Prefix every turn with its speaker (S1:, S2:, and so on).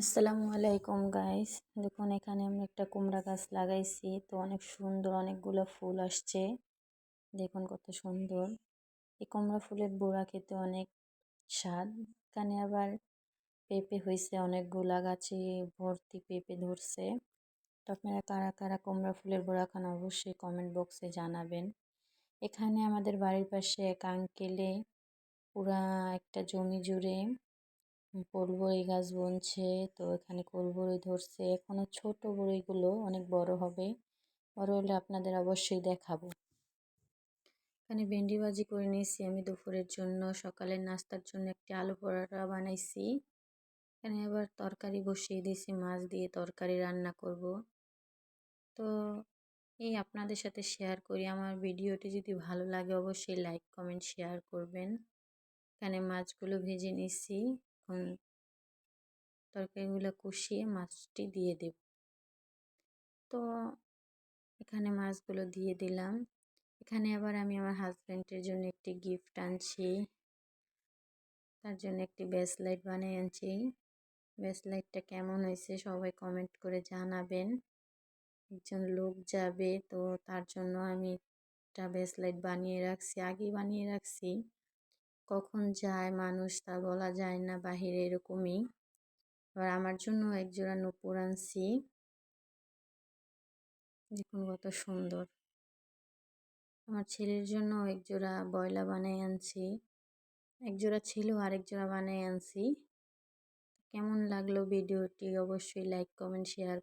S1: আসসালামু আলাইকুম গাইস দেখুন, এখানে আমি একটা কুমড়া গাছ লাগাইছি। তো অনেক সুন্দর অনেকগুলো ফুল আসছে। দেখুন, কত সুন্দর। এই কুমড়া ফুলের বোড়া খেতে অনেক স্বাদ। এখানে আবার পেঁপে হয়েছে অনেকগুলা, গাছে ভর্তি পেঁপে ধরছে। তো আপনারা কারা কারা কুমড়া ফুলের বোড়া খান, অবশ্যই কমেন্ট বক্সে জানাবেন। এখানে আমাদের বাড়ির পাশে এক আঙ্কেলে পুরা একটা জমি জুড়ে কোলবড়ি গাছ বুনছে, তো এখানে কোলবড়ি ধরছে। এখনও ছোট বড়িগুলো অনেক বড় হবে। বড় হলে আপনাদের অবশ্যই দেখাবো। এখানে ভেন্ডি ভাজি করে নিয়েছি আমি দুপুরের জন্য। সকালের নাস্তার জন্য একটি আলু পরোটা বানাইছি। এখানে আবার তরকারি বসিয়ে দিয়েছি, মাছ দিয়ে তরকারি রান্না করব। তো এই আপনাদের সাথে শেয়ার করি। আমার ভিডিওটি যদি ভালো লাগে অবশ্যই লাইক, কমেন্ট, শেয়ার করবেন। এখানে মাছগুলো ভেজে নিছি এখন তরকারিগুলো কষিয়ে মাছটি দিয়ে দেব। তো এখানে মাছগুলো দিয়ে দিলাম। এখানে আবার আমি আমার হাজব্যান্ডের জন্য একটি গিফট আনছি। তার জন্য একটি ব্যাসলাইট বানিয়ে আনছি। ব্যাসলাইটটা কেমন হয়েছে সবাই কমেন্ট করে জানাবেন। একজন লোক যাবে তো তার জন্য আমি একটা ব্যাসলাইট বানিয়ে রাখছি, আগেই বানিয়ে রাখছি। কখন যায়, মানুষ তা বলা যায় না বাহিরে এরকমই। আবার আমার জন্য একজোড়া নুপুর আনছি। দেখুন কত সুন্দর। আমার ছেলের জন্য একজোড়া বয়লা বানাই আনছি। একজোড়া ছিল আরেক জোড়া বানিয়ে আনছি। কেমন লাগল ভিডিওটি অবশ্যই লাইক কমেন্ট শেয়ার